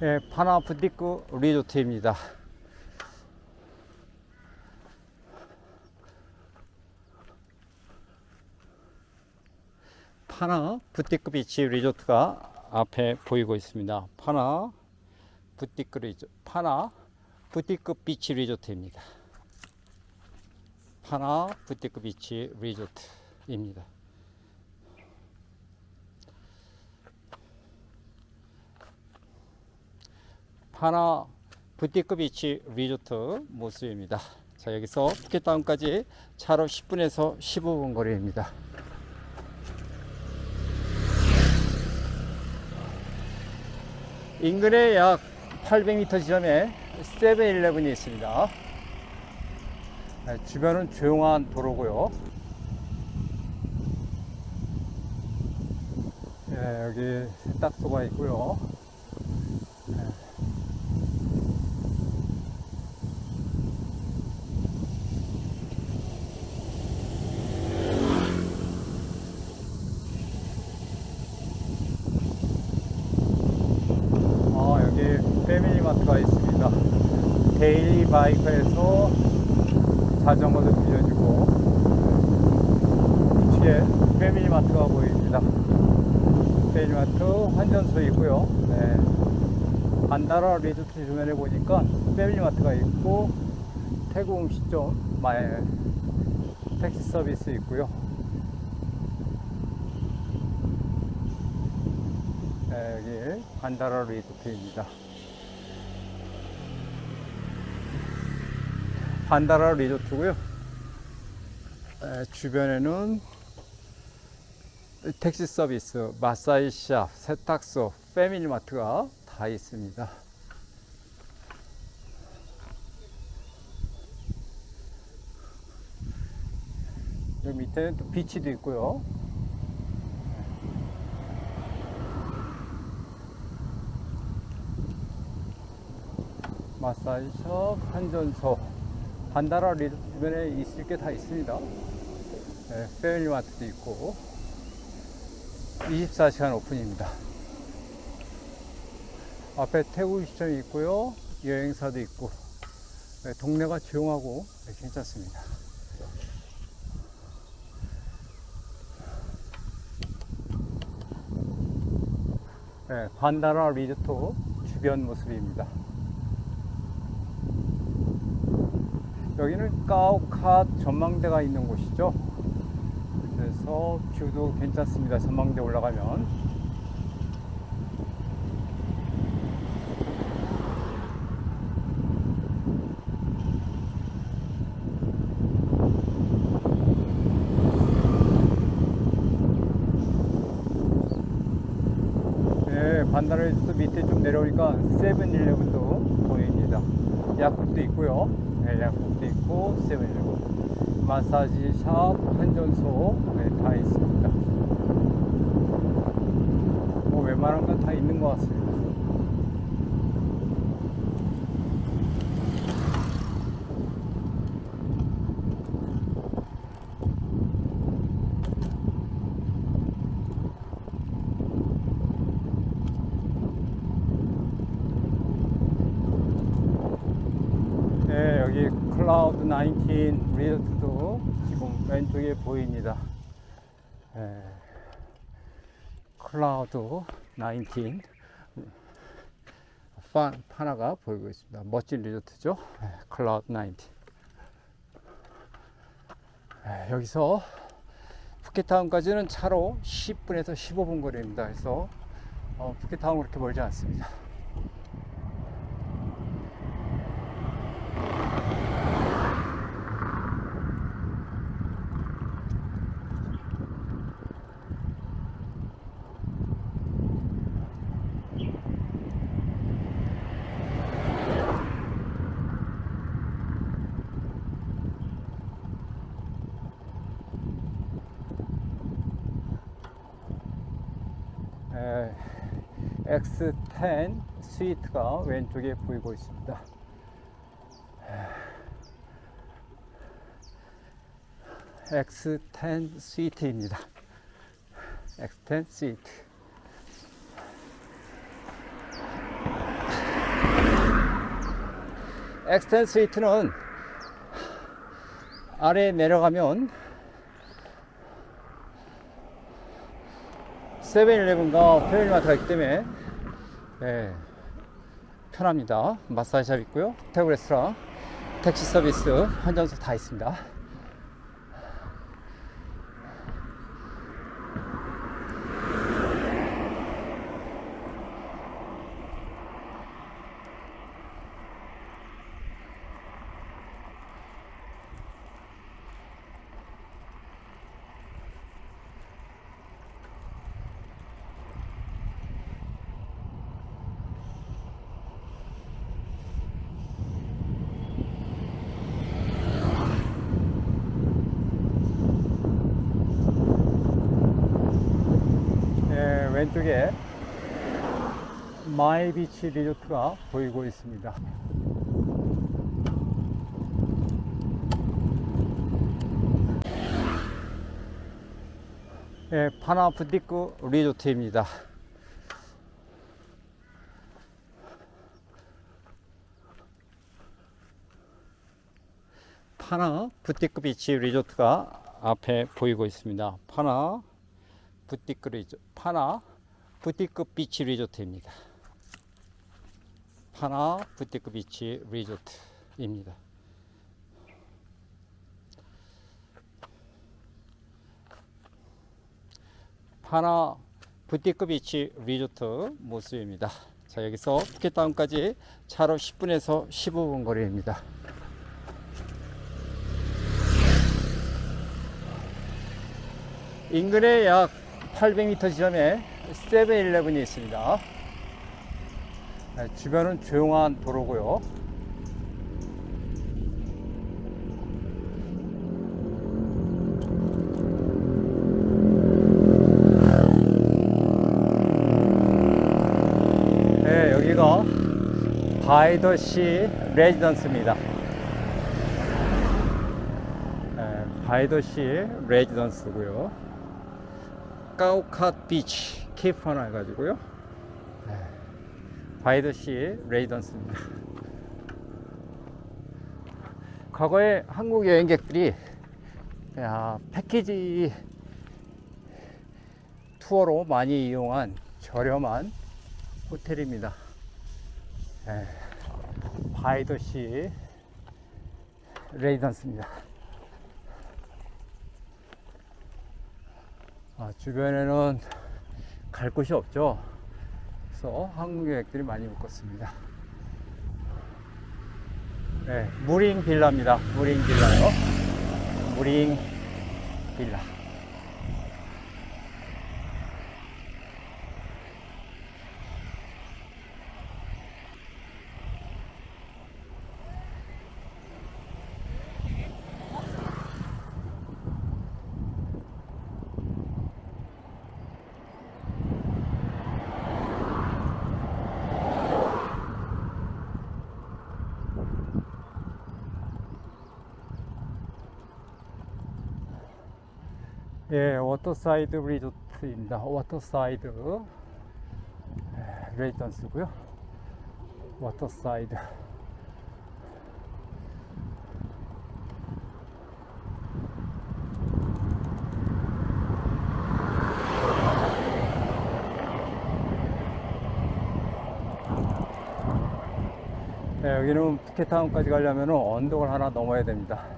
예, 파나 부티크 리조트입니다. 파나 부티크 비치 리조트가 앞에 보이고 있습니다. 파나 부티크 리조 파나 부티크 비치 리조트입니다. 파나 부티크 비치 리조트입니다. 파나 부티크 비치 리조트 모습입니다. 자, 여기서 푸켓타운까지 차로 10분에서 15분 거리입니다. 인근에 약 800m 지점에 세븐일레븐이 있습니다. 네, 주변은 조용한 도로고요. 네, 여기 세탁소가 있고요. 아, 여기 패밀리 마트가 있습니다. 데일리 바이크에서 자전거도 빌려주고 뒤에 패밀리 마트가 보입니다. 패밀리 마트 환전소 있고요. 네. 반다라 리조트 주변에 보니까 패밀리 마트가 있고 태국 음식점 마에 택시 서비스 있고요. 네, 여기 반다라 리조트입니다. 반다라 리조트고요. 에, 주변에는 택시 서비스, 마사지샵, 세탁소, 패밀리마트가 다 있습니다. 여기 밑에는 또 비치도 있고요. 마사지샵, 한전소, 반다라 리조트 주변에 있을 게 다 있습니다. 네, 패밀리마트도 있고 24시간 오픈입니다. 앞에 태국 시점이 있고요. 여행사도 있고 네, 동네가 조용하고 네, 괜찮습니다. 네, 반다라 리조트 주변 모습입니다. 여기는 까오카 전망대가 있는 곳이죠. 그래서 뷰도 괜찮습니다. 전망대 올라가면. 네, 반다라에서 밑에 좀 내려오니까 세븐일레븐도 보입니다. 약국도 있고요. 네, 약국도 있고 세븐일레븐, 마사지 샵, 한전소 네, 다 있습니다. 뭐 웬만한 건 다 있는 것 같습니다. 네, 여기 클 라우드 19 리조트도 지금 왼쪽에 보입니다. 네, 클라우드 19 파, 파나가 보이고 있습니다. 멋진 리조트죠. 네, 클라우드 19. 네, 여기서 푸켓타운까지는 차로 10분에서 15분 거리입니다. 그래서 어, 푸켓타운 그렇게 멀지 않습니다. X10 스위트가 왼쪽에 보이고 있습니다. X10 스위트입니다. X10 스위트. X10 스위트는 아래 내려가면 세븐일레븐과 페밀리마트가 있기 때문에 예, 편합니다. 마사지샵 있고요. 호텔 레스토랑, 택시 서비스, 환전소 다 있습니다. 예, 왼쪽에 마이비치 리조트가 보이고 있습니다. 예, 파나 부티크 리조트입니다. 파나 부티크 비치 리조트가 앞에 보이고 있습니다. 파나 부티크 리조 파나 부티크 비치 리조트입니다. 파나 부티크 비치 리조트입니다. 파나 부티크 비치 리조트 모습입니다. 자 여기서 푸켓타운까지 차로 10분에서 15분 거리입니다. 인근에 약 800m 지점에 세븐일레븐이 있습니다. 네, 주변은 조용한 도로고요. 네, 여기가 바이더시 레지던스입니다. 네, 바이더시 레지던스고요. 까우캇 비치 케이프 하나 해가지고요. 네, 바이더시 레지던스입니다. 과거에 한국 여행객들이 야, 패키지 투어로 많이 이용한 저렴한 호텔입니다. 네, 바이더시 레지던스입니다. 아, 주변에는 갈 곳이 없죠. 그래서 여행들이 많이 묶었습니다. 네, 무링 빌라입니다. 무링 빌라요. 무링 빌라. 예, 워터사이드 리조트입니다. 워터사이드 예, 레지던스고요. 워터사이드. 예, 여기는 푸켓타운까지 가려면 언덕을 하나 넘어야 됩니다.